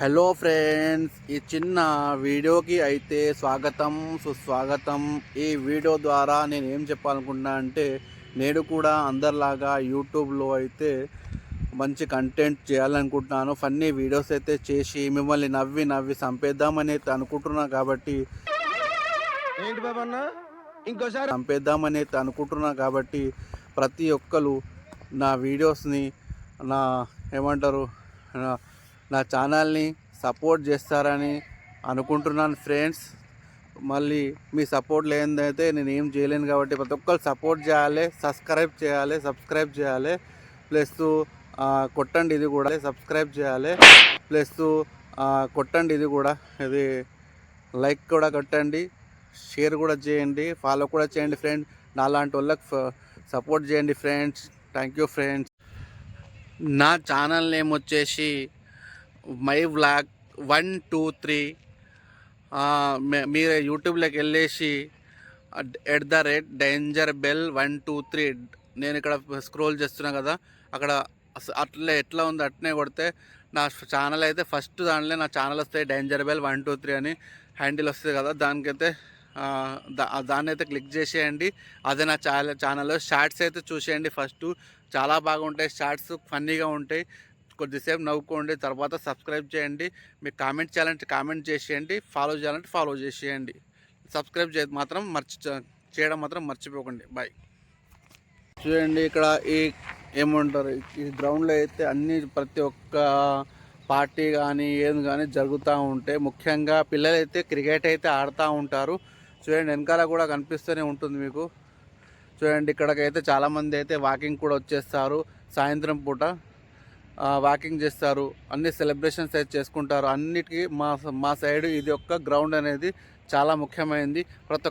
Hello friends ఈ చిన్న వీడియోకి అయితే స్వాగతం సుస్వాగతం. ఈ వీడియో ద్వారా నేను ఏం చెప్పాలనుకున్నా అంటే నేను కూడా అందరిలాగా యూట్యూబ్లో అయితే మంచి కంటెంట్ చేయాలనుకుంటున్నాను. ఫన్నీ వీడియోస్ అయితే చేసి మిమ్మల్ని నవ్వి నవ్వి చంపేద్దామని అయితే అనుకుంటున్నా కాబట్టి ఏంటి ఇంకోసారి చంపేద్దామని అయితే అనుకుంటున్నా కాబట్టి ప్రతి ఒక్కరు నా వీడియోస్ని నా ఏమంటారు నా ఛానల్ని సపోర్ట్ చేస్తారని అనుకుంటున్నాను ఫ్రెండ్స్. మళ్ళీ మీ సపోర్ట్ లేనిదైతే నేను ఏం చేయలేను కాబట్టి ప్రతి ఒక్కరు సపోర్ట్ చేయాలి సబ్స్క్రైబ్ చేయాలి సబ్స్క్రైబ్ చేయాలి. ప్లస్ కొట్టండి ఇది కూడా సబ్స్క్రైబ్ చేయాలి. ప్లస్ కొట్టండి ఇది కూడా ఇది లైక్ కూడా కొట్టండి షేర్ కూడా చేయండి ఫాలో కూడా చేయండి ఫ్రెండ్స్ నాలాంటి వాళ్ళకి సపోర్ట్ చేయండి ఫ్రెండ్స్. Thank you friends. నా ఛానల్ నేమ్ వచ్చేసి my vlog one two three మీరు యూట్యూబ్లోకి వెళ్ళేసి at the rate danger bell one two three నేను ఇక్కడ స్క్రోల్ చేస్తున్నా కదా అక్కడ అట్లే ఎట్లా ఉంది అట్నే కొడితే నా ఛానల్ అయితే ఫస్ట్ దాంట్లో నా ఛానల్ వస్తాయి danger bell one two three అని హ్యాండిల్ వస్తుంది కదా దానికైతే దా- దాన్ని అయితే క్లిక్ చేసేయండి. అదే నా ఛానల్ ఛానల్లో షార్ట్స్ అయితే చూసేయండి ఫస్ట్. చాలా బాగుంటాయి షార్ట్స్ ఫన్నీగా ఉంటాయి. కొద్దిసేపు నవ్వుకోండి తర్వాత సబ్స్క్రైబ్ చేయండి. మీకు కామెంట్ చేయాలంటే కామెంట్ చేసేయండి ఫాలో చేయాలంటే ఫాలో చేసేయండి. సబ్స్క్రైబ్ చే మాత్రం మర్చి చేయడం మాత్రం మర్చిపోకండి. బాయ్. చూడండి ఇక్కడ ఈ ఏమంటారు ఈ గ్రౌండ్లో అయితే అన్ని ప్రతి ఒక్క పార్టీ కానీ ఏది కానీ జరుగుతూ ఉంటాయి ముఖ్యంగా పిల్లలు అయితే క్రికెట్ అయితే ఆడుతూ ఉంటారు. చూడండి వెనకాల కూడా కనిపిస్తూనే ఉంటుంది మీకు. చూడండి ఇక్కడికైతే చాలామంది అయితే వాకింగ్ కూడా వచ్చేస్తారు సాయంత్రం పూట. వాకింగ్ చేస్తారు అన్ని సెలబ్రేషన్స్ అయితే చేసుకుంటారు. అన్నిటికీ మా మా సైడ్ ఇది యొక్క గ్రౌండ్ అనేది చాలా ముఖ్యమైనది ప్రతి